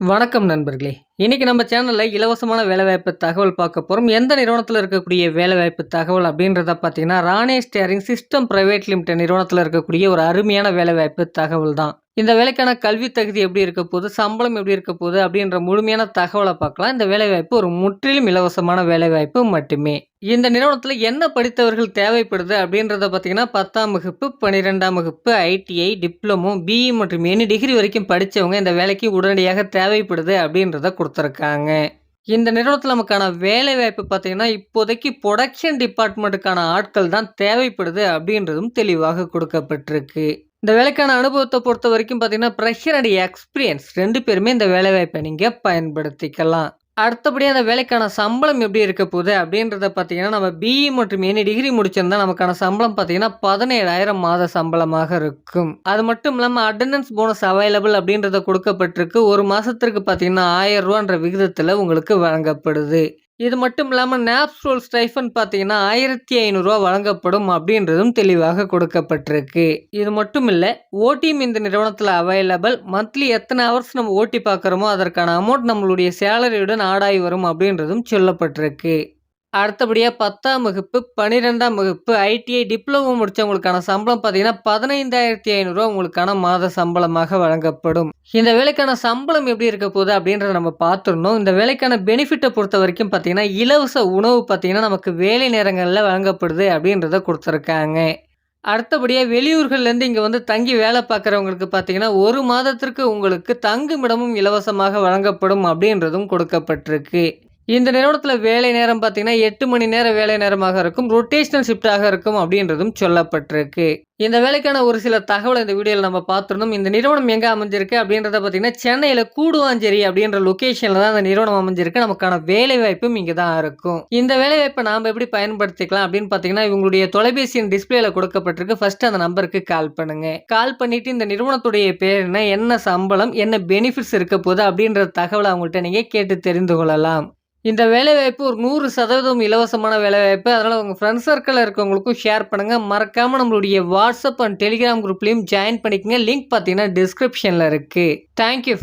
வணக்கம் நண்பர்களே! இன்றைக்கி நம்ம சேனலில் இலவசமான வேலைவாய்ப்பு தகவல் பார்க்க போகிறோம் எந்த நிறுவனத்தில் இருக்கக்கூடிய வேலைவாய்ப்பு தகவல் அப்படின்றத பார்த்தீங்கன்னா, Rane steering system private limited நிறுவனத்தில் இருக்கக்கூடிய ஒரு அருமையான வேலைவாய்ப்பு தகவல் தான். இந்த வேலைக்கான கல்வி தகுதி எப்படி இருக்க போகுது சம்பளம் எப்படி இருக்க போகுது அப்படின்ற முழுமையான தகவலை பார்க்கலாம். இந்த வேலைவாய்ப்பு ஒரு முற்றிலும் இலவசமான வேலைவாய்ப்பு மட்டுமே. இந்த நிறுவனத்தில் என்ன படித்தவர்கள் தேவைப்படுது அப்படின்றத பார்த்தீங்கன்னா, 10ஆம் வகுப்பு, 12ஆம் வகுப்பு, ஐடிஐ, டிப்ளமோ, பிஇ மற்றும் எனி டிகிரி வரைக்கும் படித்தவங்க இந்த வேலைக்கு உடனடியாக தேவைப்படுது அப்படின்றத கொடுத்துருக்காங்க இந்த நிறுவனத்தில் நமக்கான வேலைவாய்ப்பு பார்த்தீங்கன்னா, இப்போதைக்கு ப்ரொடக்ஷன் டிபார்ட்மெண்ட்டுக்கான ஆட்கள் தான் தேவைப்படுது அப்படின்றதும் தெளிவாக கொடுக்கப்பட்டிருக்கு. இந்த வேலைக்கான அனுபவத்தை பொறுத்த வரைக்கும் பார்த்தீங்கன்னா, ப்ரெஷர் அண்ட் எக்ஸ்பீரியன்ஸ் ரெண்டு பேருமே இந்த வேலைவாய்ப்ப நீங்கள் பயன்படுத்திக்கலாம். அடுத்தபடியாக அந்த வேலைக்கான சம்பளம் எப்படி இருக்க போகுது அப்படின்றத பார்த்தீங்கன்னா, நம்ம பிஇ மற்றும் எனி டிகிரி முடிச்சிருந்தா நமக்கான சம்பளம் பார்த்தீங்கன்னா, 17,000 மாத சம்பளமாக இருக்கும். அது மட்டும் இல்லாமல் அட்டண்டன்ஸ் போனஸ் அவைலபிள் அப்படின்றத கொடுக்கப்பட்டிருக்கு. ஒரு மாதத்திற்கு பார்த்தீங்கன்னா, ஆயிரம் ரூபான்ற விகிதத்தில் உங்களுக்கு வழங்கப்படுது. இது மட்டும் இல்லாமல் நேப்ஸ்ரோல் ஸ்டைஃபன் பார்த்தீங்கன்னா, ஆயிரத்தி ஐநூறுரூவா வழங்கப்படும் அப்படின்றதும் தெளிவாக கொடுக்கப்பட்டிருக்கு. இது மட்டும் இல்லை ஓட்டியும் இந்த நிறுவனத்தில் அவைலபிள். மந்த்லி எத்தனை ஹவர்ஸ் நம்ம ஓட்டி பார்க்குறோமோ, அதற்கான அமௌண்ட் நம்மளுடைய சேலரியுடன் ஆடாய் வரும் அப்படின்றதும் சொல்லப்பட்டிருக்கு. அடுத்தபடியாக பத்தாம் வகுப்பு, 12ஆம் வகுப்பு, ஐடிஐ, டிப்ளமோ முடித்தவங்களுக்கான சம்பளம் பார்த்தீங்கன்னா, பதினைந்தாயிரத்தி ஐநூறுரூவா உங்களுக்கான மாத சம்பளமாக வழங்கப்படும். இந்த வேலைக்கான சம்பளம் எப்படி இருக்க போகுது அப்படின்றத நம்ம பார்த்துருந்தோம் இந்த வேலைக்கான பெனிஃபிட்டை பொறுத்த வரைக்கும் பார்த்தீங்கன்னா, இலவச உணவு பார்த்தீங்கன்னா, நமக்கு வேலை நேரங்களில் வழங்கப்படுது அப்படின்றத கொடுத்துருக்காங்க அடுத்தபடியாக வெளியூர்கள்லேருந்து இங்கே வந்து தங்கி வேலை பார்க்குறவங்களுக்கு பார்த்தீங்கன்னா, ஒரு மாதத்திற்கு உங்களுக்கு தங்குமிடமும் இலவசமாக வழங்கப்படும் அப்படின்றதும் கொடுக்கப்பட்டிருக்கு. இந்த நிறுவனத்தில் வேலை நேரம் பார்த்தீங்கன்னா, எட்டு மணி நேர வேலை நேரமாக இருக்கும். ரொட்டேஷனல் ஷிஃப்ட்டாக இருக்கும் அப்படின்றதும் சொல்லப்பட்டிருக்கு. இந்த வேலைக்கான ஒரு சில தகவலை இந்த வீடியோவில் நம்ம பார்த்துருந்தோம். இந்த நிறுவனம் எங்கே அமைஞ்சிருக்கு அப்படின்றத பார்த்தீங்கன்னா, சென்னையில் கூடுவாஞ்சேரி அப்படின்ற லொக்கேஷனில் தான் இந்த நிறுவனம் அமைஞ்சிருக்கு. நமக்கான வேலைவாய்ப்பும் இங்கே தான் இருக்கும். இந்த வேலைவாய்ப்ப நாம் எப்படி பயன்படுத்திக்கலாம் அப்படின்னு பார்த்தீங்கன்னா, இவங்களுடைய தொலைபேசியின் டிஸ்பிளேல கொடுக்கப்பட்டிருக்கு. ஃபர்ஸ்ட் அந்த நம்பருக்கு கால் பண்ணுங்க. கால் பண்ணிட்டு இந்த நிறுவனத்துடைய பேர் என்ன? என்ன சம்பளம்? என்ன பெனிஃபிட்ஸ் இருக்க போகுது அப்படின்ற தகவலை அவங்கள்ட்ட நீங்கள் கேட்டு தெரிந்து கொள்ளலாம். இந்த வேலைவாய்ப்பு ஒரு 100% இலவசமான வேலைவாய்ப்பு. அதனால் உங்கள் ஃப்ரெண்ட்ஸ் சர்க்கிளில் இருக்கவங்களுக்கும் ஷேர் பண்ணுங்கள் மறக்காமல் நம்மளுடைய வாட்ஸ்அப் அண்ட் டெலிகிராம் குரூப்லேயும் ஜாயின் பண்ணிக்கங்க. லிங்க் பார்த்தீங்கன்னா, டிஸ்கிரிப்ஷனில் இருக்குது தேங்க் யூ